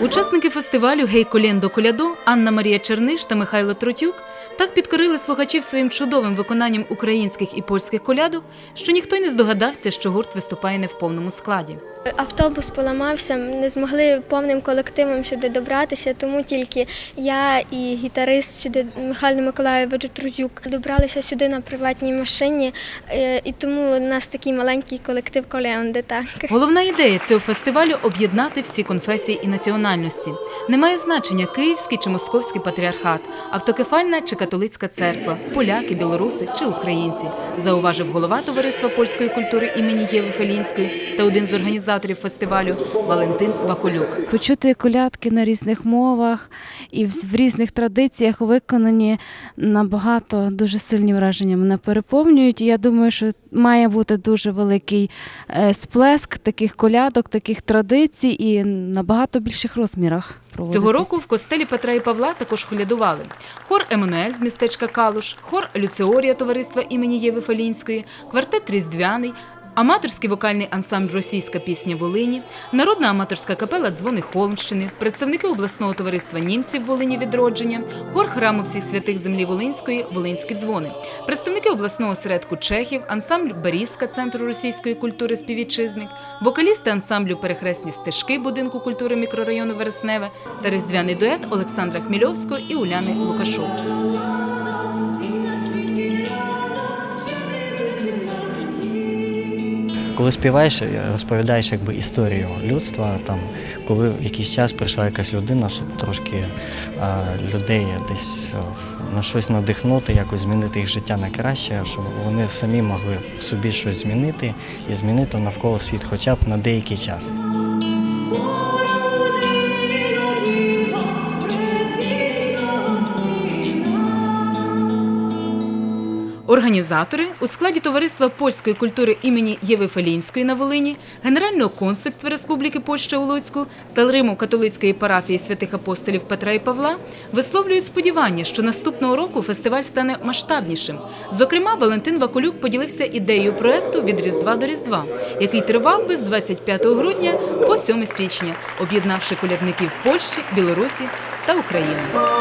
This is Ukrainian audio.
Учасники фестивалю Гей Колєн до колядо Анна Марія Черниш та Михайло Тротюк так підкорили слухачів своїм чудовим виконанням українських і польських колядок, що ніхто й не здогадався, що гурт виступає не в повному складі. Автобус поламався, не змогли повним колективом сюди добратися, тому тільки я і гітарист сюди Михайло Миколаєвич Трудюк добралися сюди на приватній машині, е, і тому у нас такий маленький колектив Колеонди. Так. Головна ідея цього фестивалю об'єднати всі конфесії і національності. Немає значення київський чи московський патріархат, автокефальна чи католицька церква, поляки, білоруси чи українці, зауважив голова товариства польської культури імені Єви Фелінської та один з організаторів фестивалю Валентин Вакулюк. почути колядки на різних мовах і в різних традиціях виконані набагато дуже сильні враження мене переповнюють. Я думаю, що має бути дуже великий е, сплеск таких колядок, таких традицій і набагато більших розмірах. Цього року в костелі Петра і Павла також колядували. Хор Еммануель з містечка Калуш, хор Люцеорія товариства імені Єви Фалінської, квартет Різдвяний, аматорський вокальний ансамбль Російська пісня Волині, народна аматорська капела Дзвони Холмщини, представники обласного товариства німців Волині відродження, хор храму всіх святих землі Волинської Волинські дзвони, представники обласного осередку Чехів, ансамбль Берізка Центру російської культури Співвітчизник, вокалісти ансамблю Перехресні стежки будинку культури мікрорайону Вересневе та різдвяний дует Олександра Хмільовського і Уляни Лукашук. Коли співаєш, розповідаєш якби історію людства, там, коли в якийсь час прийшла якась людина, щоб трошки а, людей десь на щось надихнути, якось змінити їх життя на краще, щоб вони самі могли в собі щось змінити і змінити навколо світ хоча б на деякий час. Організатори у складі товариства польської культури імені Єви Фелінської на Волині, Генерального консульства Республіки Польща у Луцьку та Риму католицької парафії святих апостолів Петра і Павла висловлюють сподівання, що наступного року фестиваль стане масштабнішим. Зокрема, Валентин Вакулюк поділився ідеєю проекту від Різдва до Різдва, який тривав би з 25 грудня по 7 січня, об'єднавши колядників Польщі, Білорусі та України.